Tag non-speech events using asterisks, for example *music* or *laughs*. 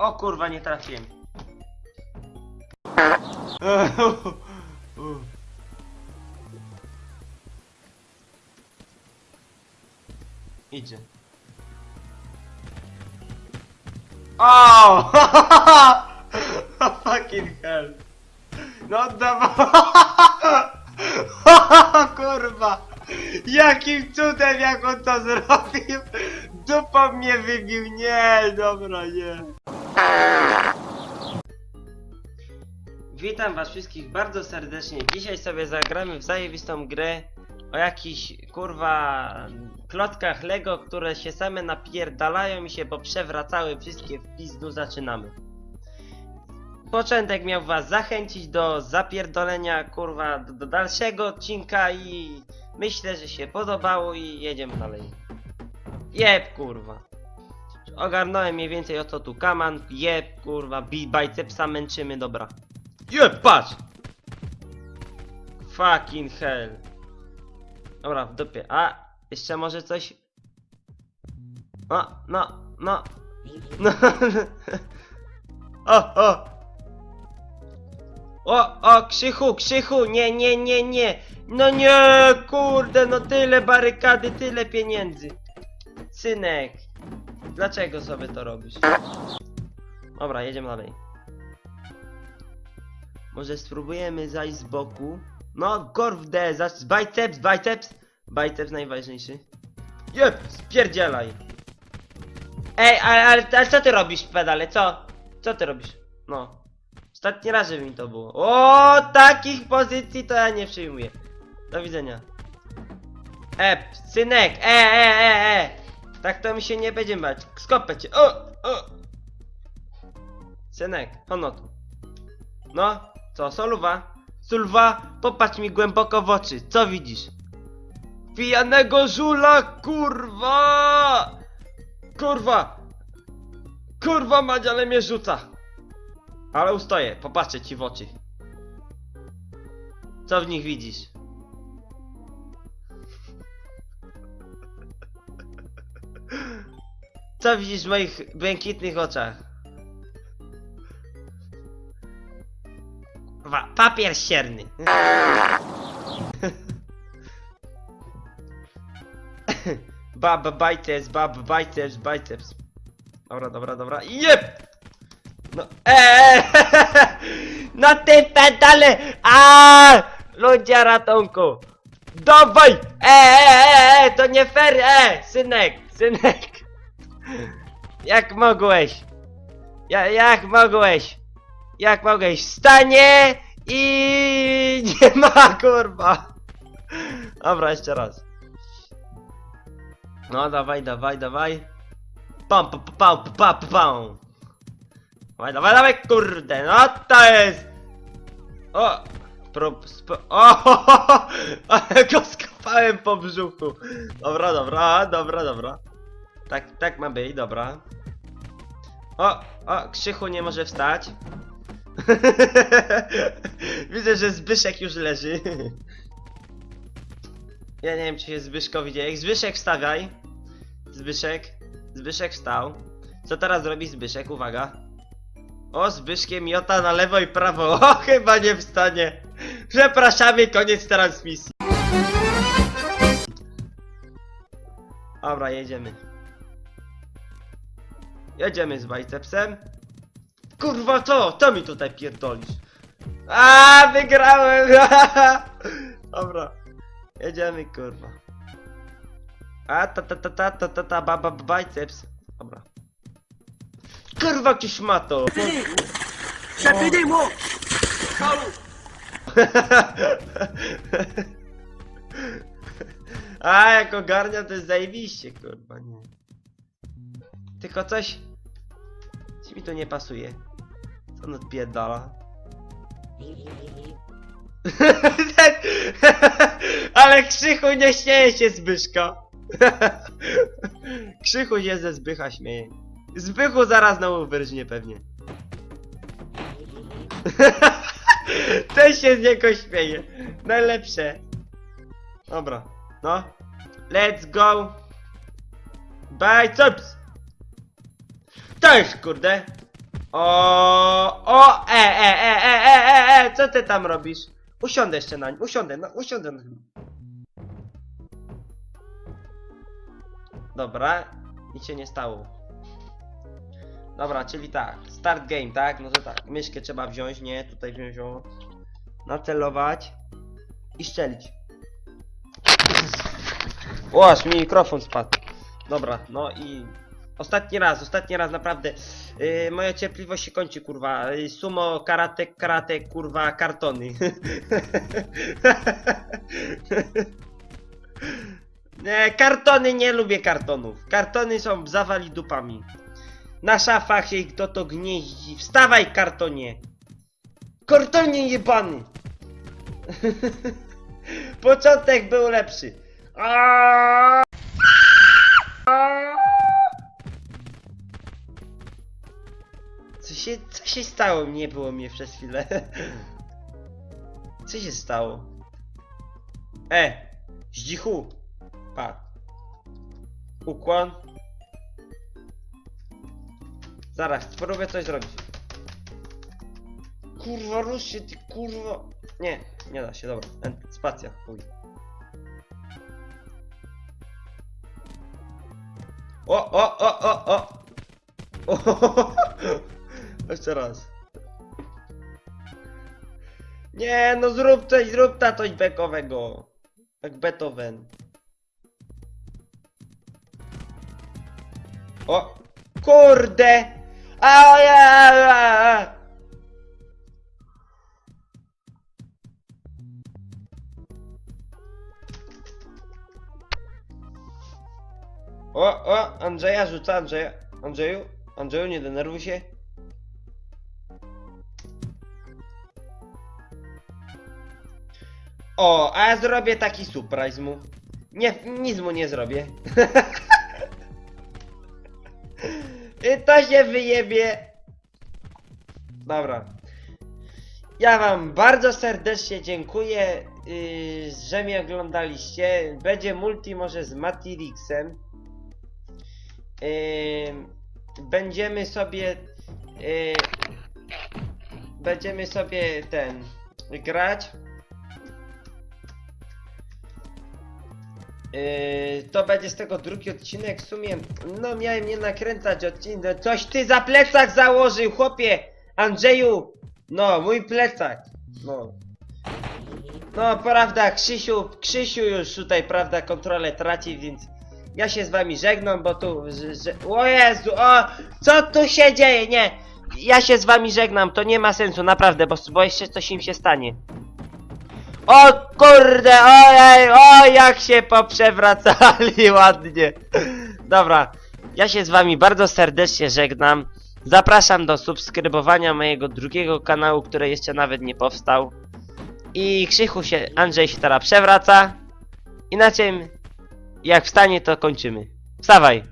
O kurwa, nie trafiłem. *laughs* Idzie. O! *laughs* Fucking hell. No. *laughs* Kurwa. Jakim cudem jak on to zrobił? Dupą mnie wybił. Nie, dobra, nie. Witam was wszystkich bardzo serdecznie. Dzisiaj sobie zagramy w zajebistą grę o jakichś kurwa klockach Lego, które się same napierdalają i się poprzewracały wszystkie w pizdu. Zaczynamy. Początek miał was zachęcić do zapierdolenia kurwa do, do dalszego odcinka i myślę, że się podobało i jedziemy dalej. Jeb kurwa. Ogarnąłem mniej więcej o co tu kaman. Jeb kurwa, bi bicepsa męczymy, dobra. Jeb, patrz! Fucking hell. Dobra, w dupie. A, jeszcze może coś? No, no, no. No. *laughs* O, o! O, o, Krzychu, Krzychu, nie, nie, nie, nie. No nie, kurde, no tyle barykady, tyle pieniędzy. Synek, dlaczego sobie to robisz? Dobra, jedziemy dalej. Może spróbujemy zajść z boku. No, gorw D, zacz, biceps, biceps. Biceps najważniejszy. Jep, spierdzielaj. Ej, ale, ale, ale co ty robisz, pedale, co? Co ty robisz? No. Ostatni raz, żeby mi to było. O, takich pozycji to ja nie przyjmuję. Do widzenia. E, synek, e, e, e, e. Tak to mi się nie będzie bać. Skopę cię. O, o. Synek, hono tu. No, co, soluwa? Sulwa, popatrz mi głęboko w oczy. Co widzisz? Pijanego żula, kurwa! Kurwa! Kurwa mać, ale mnie rzuca! Ale ustoję, popatrzę ci w oczy. Co w nich widzisz? Co widzisz w moich błękitnych oczach? Kurwa, papier sierny. *laughs* Bab, biceps, bab, biceps, biceps. Dobra, dobra, dobra. Jep! No, eee! Na tym pedale! A! Ludzie ratunku! Dawaj! Eee, eee, eee, to nie fair, eee! Synek, synek! Jak mogłeś? Ja, jak mogłeś? Jak mogłeś? Stanie i nie ma kurwa! Dobra, jeszcze raz. No, dawaj, dawaj, dawaj. Pam, pam, pam, pam, pam. Dawaj, dawaj, dawaj, kurde, no to jest. O! Prób, sp o, ho, ho, ho, ale go skopałem po brzuchu. Dobra, dobra, dobra, dobra. Tak, tak ma być, dobra. O, o, Krzychu nie może wstać. *laughs* Widzę, że Zbyszek już leży. Ja nie wiem, czy się Zbyszko dzieje. Zbyszek wstawiaj. Zbyszek. Zbyszek wstał. Co teraz robi Zbyszek? Uwaga. O, Zbyszkiem miota na lewo i prawo. *laughs* O, chyba nie wstanie. Przepraszamy, koniec transmisji. Dobra, jedziemy. Jedziemy z bicepsem. Kurwa, co? Co mi tutaj pierdolisz? A, wygrałem! *laughs* Dobra. Jedziemy, kurwa. A, ta, ta, ta, ta, ta, ta, ta, ba, ba, biceps. Dobra. Kurwa, ci szmato! Zapinez-moi *laughs* A, jak ogarnia, to jest zajebiście, kurwa, nie. Tylko coś... Mi tu nie pasuje. Co on odpierdala? *laughs* Ale Krzychu nie śmieje się Zbyszko. *laughs* Krzychu się ze Zbycha śmieje. Zbychu zaraz znowu wyrżnie pewnie. *laughs* Ten się z niego śmieje. Najlepsze. Dobra, no. Let's go. Biceps. To jest kurde. O, o, e, e, e, e, e, e, e, co ty tam robisz? Usiądę jeszcze na nim, usiądę, no, usiądę na nim. Dobra, nic się nie stało. Dobra, czyli tak, start game, tak? No to tak, myszkę trzeba wziąć, nie? Tutaj wziąć ją, nacelować i szczelić. O, aż mi mikrofon spadł. Dobra, no i ostatni raz, ostatni raz naprawdę. Yy, moja cierpliwość się kończy, kurwa. Yy, sumo, karate, karate, kurwa, kartony. *laughs* nie, kartony nie lubię kartonów. Kartony są zawali dupami. Na szafach się kto to gnieździ. Wstawaj, kartonie! Kartonie jebany! *laughs* Początek był lepszy. Aaaa! Się, co się stało? Nie było mnie przez chwilę. Co się stało? E! Zdzichu! Pa. Ukłon. Zaraz, spróbuję coś zrobić. Kurwa, rusz się, ty kurwa. Nie, nie da się, dobra. Spacja, chuj. O, o, o, o, o! O, Jeszcze raz. Nie, no zrób coś, zrób ta coś bekowego. Jak Beethoven. O! Kurde! A, ja, ja. O, o, Andrzeja rzuca, Andrzeja. Andrzeju, Andrzeju, nie denerwuj się. O, a ja zrobię taki surprise mu. Nie, nic mu nie zrobię. I *laughs* to się wyjebie. Dobra. Ja wam bardzo serdecznie dziękuję, yy, że mnie oglądaliście. Będzie multi może z Matirixem. Yy, będziemy sobie yy, będziemy sobie ten grać. Yy, to będzie z tego drugi odcinek w sumie. No miałem nie nakręcać odcinek. Coś ty za plecak założył, chłopie! Andrzeju! No, mój plecak. No. No, prawda, Krzysiu, Krzysiu już tutaj, prawda, kontrolę traci, więc ja się z wami żegnam, bo tu, że, że, o Jezu, o, co tu się dzieje, nie, ja się z wami żegnam, to nie ma sensu, naprawdę, bo, bo jeszcze coś im się stanie. O kurde, ojej, o jak się poprzewracali *laughs* ładnie. Dobra, ja się z wami bardzo serdecznie żegnam. Zapraszam do subskrybowania mojego drugiego kanału, który jeszcze nawet nie powstał. I Krzychu się, Andrzej się teraz przewraca. Inaczej, jak wstanie to kończymy. Wstawaj.